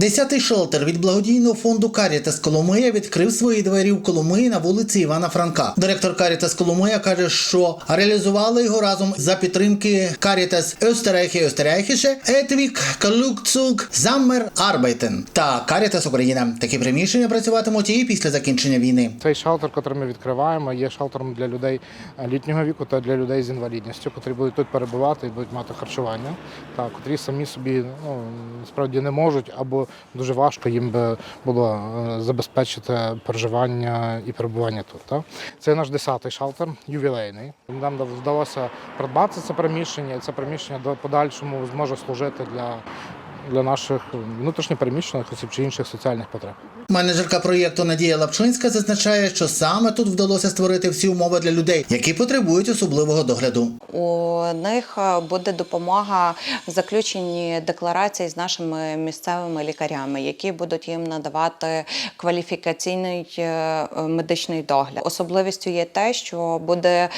Десятий шелтер від благодійного фонду Карітас Коломия відкрив свої двері в Коломиї на вулиці Івана Франка. Директор Карітас Коломия каже, що реалізували його разом за підтримки Карітас Österreiche Österreichische, Етвік, Калукцук, Заммер, Арбайтен та Карітас Україна. Такі приміщення працюватимуть і після закінчення війни. Цей шелтер, який ми відкриваємо, є шелтером для людей літнього віку та для людей з інвалідністю, котрі будуть тут перебувати і будуть мати харчування, та котрі самі собі ну справді не можуть або дуже важко їм би було е, забезпечити проживання і перебування тут. Так? Це наш десятий шалтер, ювілейний. Нам вдалося придбати це приміщення, і це приміщення до подальшому зможе служити для. Для наших внутрішньопереміщених осіб чи інших соціальних потреб. Менеджерка проєкту Надія Лапчинська зазначає, що саме тут вдалося створити всі умови для людей, які потребують особливого догляду. У них е, буде допомога в заключенні декларацій з нашими місцевими лікарями, які будуть їм надавати кваліфікаційний е, медичний догляд. Особливістю є те, що буде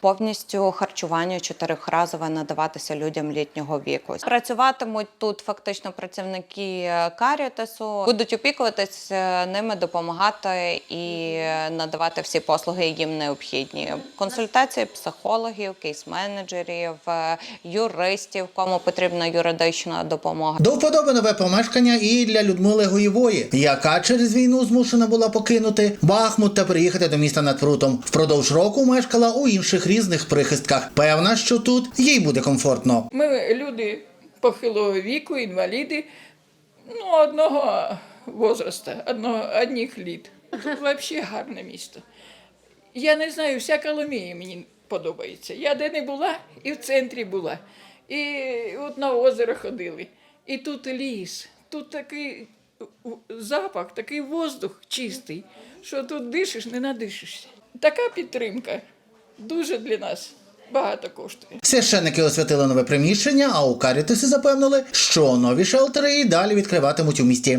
повністю харчування чотирьохразове надаватися людям літнього віку. Працюватимуть тут фактично працівники Карітасу, будуть опікуватися ними, допомагати і надавати всі послуги їм необхідні. Консультації психологів, кейс-менеджерів, е, юристів, кому потрібна юридична допомога. До вподоби нове помешкання і для Людмили Гоєвої, яка через війну змушена була покинути Бахмут та приїхати до міста над Прутом. Впродовж року мешкала у інших різних прихистках. Певна, що тут їй буде комфортно. Ми люди похилого віку, інваліди, ну, одного возраста, одного, одних літ. Тут взагалі гарне місто. Я не знаю, вся Коломія мені подобається. Я де не була, і в центрі була. І от на озеро ходили. І тут ліс, тут такий запах, такий воздух чистий, що тут дишиш, не надишишся. Така підтримка дуже для нас багато коштує. Священники освятили нове приміщення, а у Карітусі запевнили, що нові шелтери і далі відкриватимуть у місті.